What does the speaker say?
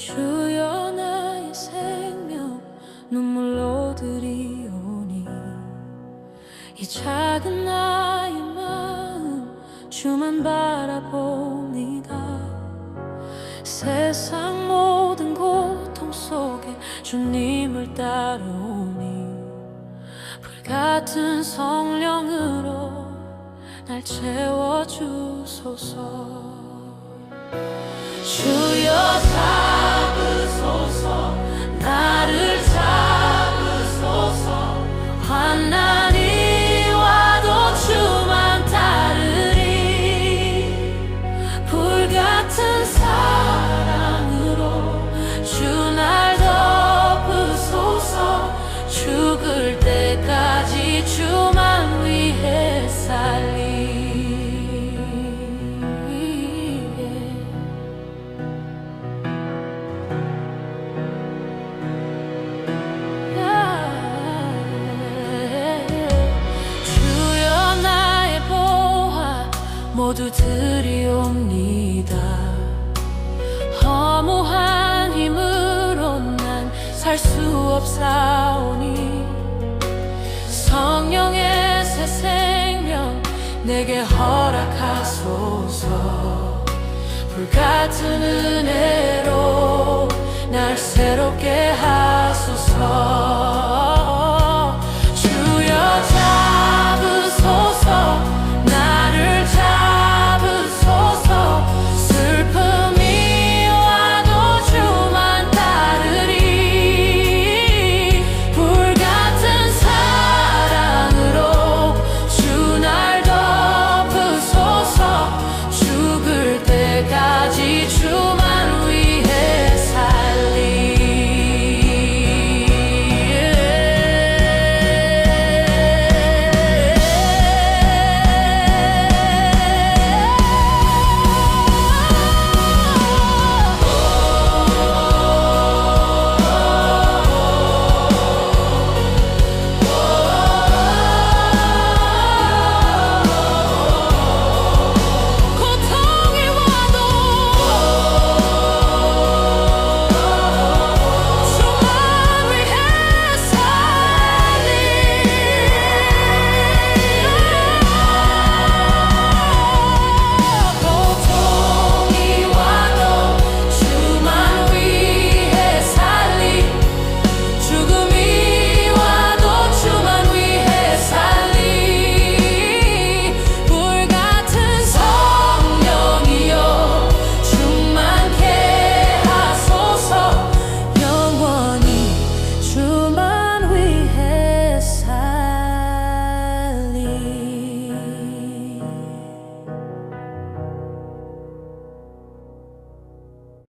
주여 나의 생명 눈물로 드리오니. 이 작은 나의 마음 주만 바라봅니다. 세상 모든 고통 속에 주님을 따르오니. 불같은 성령으로 날 채워주소서. 주여 모두 드리옵니다. 허무한 힘으로 난 살 수 없사오니 성령의 새 생명 내게 허락하소서. 불같은 은혜로 날 새롭게 하